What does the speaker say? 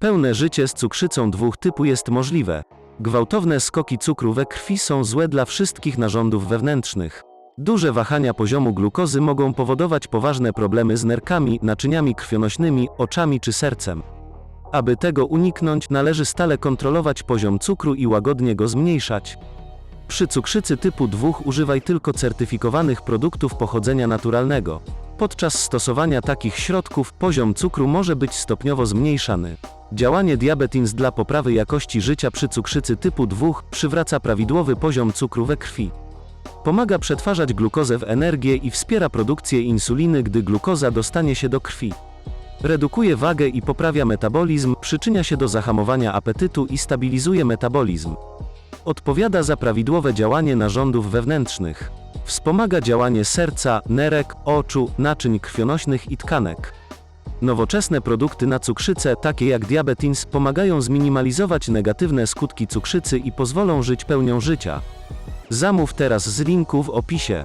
Pełne życie z cukrzycą dwóch typu jest możliwe. Gwałtowne skoki cukru we krwi są złe dla wszystkich narządów wewnętrznych. Duże wahania poziomu glukozy mogą powodować poważne problemy z nerkami, naczyniami krwionośnymi, oczami czy sercem. Aby tego uniknąć, należy stale kontrolować poziom cukru i łagodnie go zmniejszać. Przy cukrzycy typu 2 używaj tylko certyfikowanych produktów pochodzenia naturalnego. Podczas stosowania takich środków poziom cukru może być stopniowo zmniejszany. Działanie Diabetins dla poprawy jakości życia przy cukrzycy typu 2 przywraca prawidłowy poziom cukru we krwi. Pomaga przetwarzać glukozę w energię i wspiera produkcję insuliny, gdy glukoza dostanie się do krwi. Redukuje wagę i poprawia metabolizm, przyczynia się do zahamowania apetytu i stabilizuje metabolizm. Odpowiada za prawidłowe działanie narządów wewnętrznych. Wspomaga działanie serca, nerek, oczu, naczyń krwionośnych i tkanek. Nowoczesne produkty na cukrzycę, takie jak Diabetins, pomagają zminimalizować negatywne skutki cukrzycy i pozwolą żyć pełnią życia. Zamów teraz z linku w opisie.